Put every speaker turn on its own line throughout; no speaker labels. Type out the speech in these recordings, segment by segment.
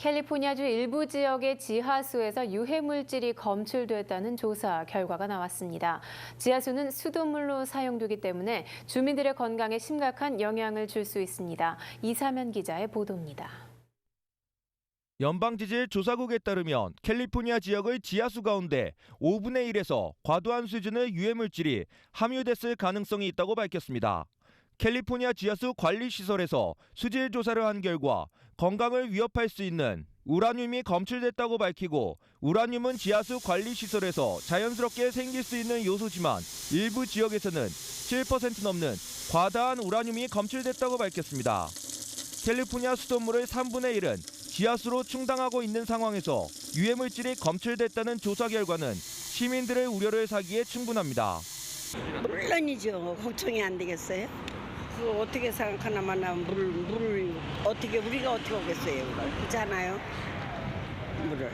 캘리포니아주 일부 지역의 지하수에서 유해물질이 검출됐다는 조사 결과가 나왔습니다. 지하수는 수돗물로 사용되기 때문에 주민들의 건강에 심각한 영향을 줄 수 있습니다. 이사면 기자의 보도입니다.
연방지질 조사국에 따르면 캘리포니아 지역의 지하수 가운데 5분의 1에서 과도한 수준의 유해물질이 함유됐을 가능성이 있다고 밝혔습니다. 캘리포니아 지하수 관리 시설에서 수질 조사를 한 결과 건강을 위협할 수 있는 우라늄이 검출됐다고 밝히고 우라늄은 지하수 관리 시설에서 자연스럽게 생길 수 있는 요소지만 일부 지역에서는 7% 넘는 과다한 우라늄이 검출됐다고 밝혔습니다. 캘리포니아 수돗물의 3분의 1은 지하수로 충당하고 있는 상황에서 유해물질이 검출됐다는 조사 결과는 시민들의 우려를 사기에 충분합니다.
물론이죠. 걱정이 안 되겠어요? 그 어떻게 생각하나 마나 물, 물 어떻게 우리가 어떻게 오겠어요? 그걸 그렇잖아요. 물을.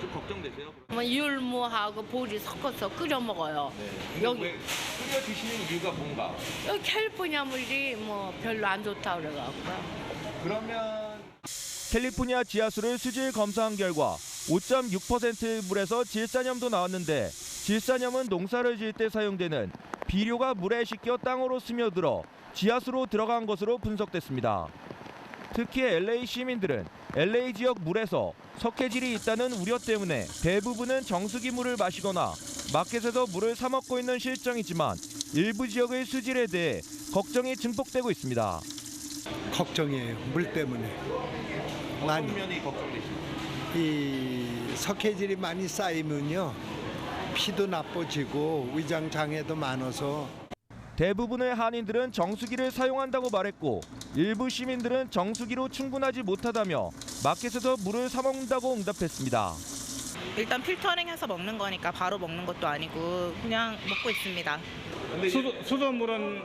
좀 걱정되세요?
뭐 율무하고 보리 섞어서 끓여 먹어요. 여기-
끓여 드시는 이유가 뭔가?
여기 캘리포니아 물이 뭐 별로 안 좋다 그래갖고요.
그러면 캘리포니아 지하수를 수질 검사한 결과 5.6% 물에서 질산염도 나왔는데 질산염은 농사를 지을 때 사용되는 비료가 물에 씻겨 땅으로 스며들어 지하수로 들어간 것으로 분석됐습니다. 특히 LA 시민들은 LA 지역 물에서 석회질이 있다는 우려 때문에 대부분은 정수기 물을 마시거나 마켓에서 물을 사 먹고 있는 실정이지만 일부 지역의 수질에 대해 걱정이 증폭되고 있습니다.
걱정이에요. 물 때문에. 많이? 이 석회질이 많이 쌓이면요. 피도 나빠지고 위장 장애도 많아서
대부분의 한인들은 정수기를 사용한다고 말했고 일부 시민들은 정수기로 충분하지 못하다며 마켓에서 물을 사 먹는다고 응답했습니다.
일단 필터링해서 먹는 거니까 바로 먹는 것도 아니고 그냥 먹고 있습니다.
수도, 수돗물은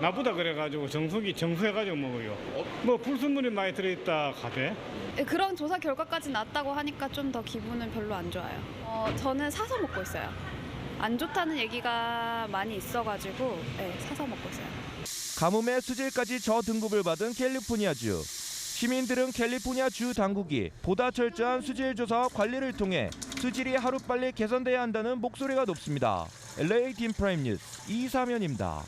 나쁘다 그래가지고 정수기 정수해가지고 먹어요. 뭐 불순물이 많이 들어있다 가대.
네, 그런 조사 결과까지 났다고 하니까 좀 더 기분은 별로 안 좋아요. 어, 저는 사서 먹고 있어요. 안 좋다는 얘기가 많이 있어가지고 네, 사서 먹고 있어요.
가뭄의 수질까지 저등급을 받은 캘리포니아주. 시민들은 캘리포니아 주 당국이 보다 철저한 수질 조사와 관리를 통해 수질이 하루빨리 개선돼야 한다는 목소리가 높습니다. LA 팀 프라임 뉴스 이사면입니다.